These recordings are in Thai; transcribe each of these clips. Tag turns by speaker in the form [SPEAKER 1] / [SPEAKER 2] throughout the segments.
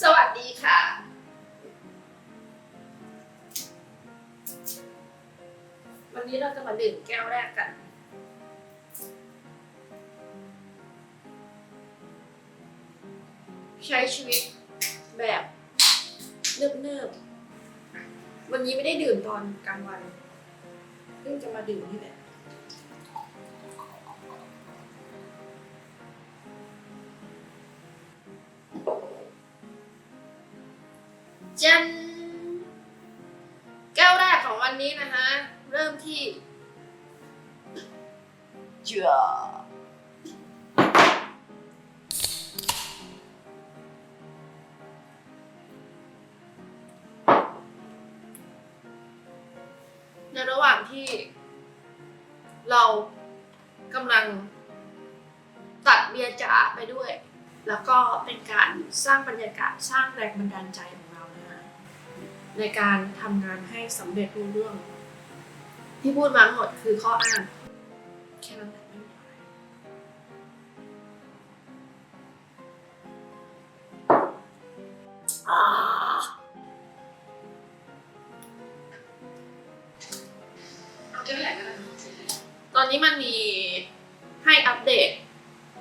[SPEAKER 1] สวัสดีค่ะ วันนี้เราจะมาดื่มแก้วแรกกัน ใช้ชีวิตแบบเนิบๆวันนี้ไม่ได้ดื่มตอนกลางวันเพิ่งจะมาดื่มนี่แหละ จันแก้วแรกของวันนี้นะคะ เริ่มที่เจือในระหว่างที่ เรากำลังตัดเบียร์จ๋าไปด้วย แล้วก็เป็นการสร้างบรรยากาศสร้างแรงบันดาลใจ ในการทำงานให้สำเร็จรุ่เรื่อง ที่พูดมาทั้งหมดคือข้ออ้างแค่นั้นแหละไม่มีอะไรเอาแก้วใหญ่ก็ได้ตอนนี้มันมีให้อัปเดต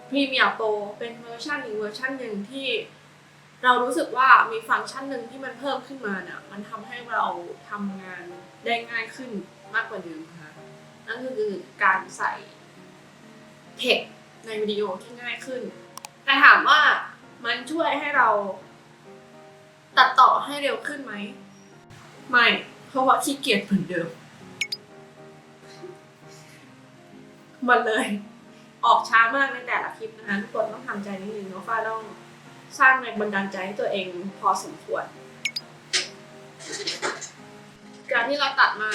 [SPEAKER 1] พรีเมียร์โปรเป็นเวอร์ชันอีกเวอร์ชันหนึ่งที่ เรารู้สึกว่ามีฟังก์ชันหนึ่งที่มันเพิ่มขึ้นมาเนี่ยมันทำให้เราทำงานได้ง่ายขึ้นมากกว่าเดิมค่ะนั่นคือการใส่เทคในวิดีโอที่ง่ายขึ้น แต่ถามว่ามันช่วยให้เราตัดต่อให้เร็วขึ้นไหม ไม่ เพราะว่าขี้เกียจเหมือนเดิม มันเลย ออกช้ามากในแต่ละคลิปนะคะทุกคนต้องทำใจนิดนึงเนาะฟ้าต้อง สร้างแรงบันดาลใจให้ตัวเองพอสมควร การที่เราตัดมา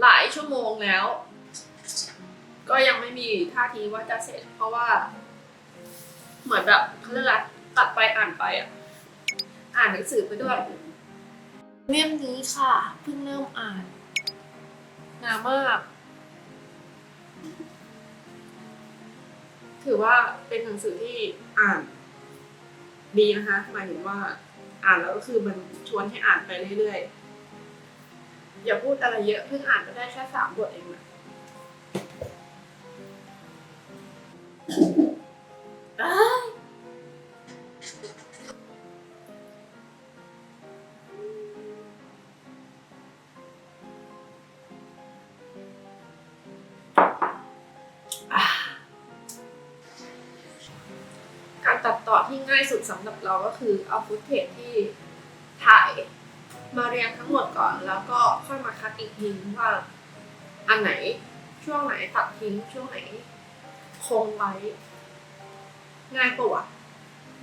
[SPEAKER 1] หลายชั่วโมงแล้ว ก็ยังไม่มีท่าทีว่าจะเสร็จ เพราะว่า เหมือนแบบเขาเรียกอะไรตัดไปอ่านไปอะ อ่านหนังสือไปด้วยเล่มนี้ค่ะ เพิ่งเริ่มอ่านหนามาก ถือว่าเป็นหนังสือที่อ่าน ดีนะคะหมายถึงว่าอ่านแล้วก็คือมันชวนให้อ่านไปเรื่อยๆอย่าพูดอะไรเยอะเพิ่งอ่านก็ได้แค่สามบทเองนะ ที่ง่ายสุดสำหรับเราก็คือเอาฟุตเทจที่ถ่ายมาเรียงทั้งหมดก่อน แล้วก็ค่อยมาคัดอีกทีว่าอันไหนช่วงไหนตัดทิ้งช่วงไหนคงไว้ง่ายปะวะ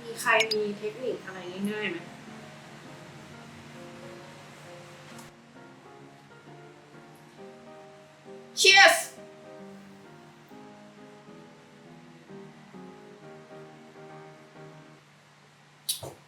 [SPEAKER 1] มีใครมีเทคนิคอะไรง่ายๆไหม Cheers あ。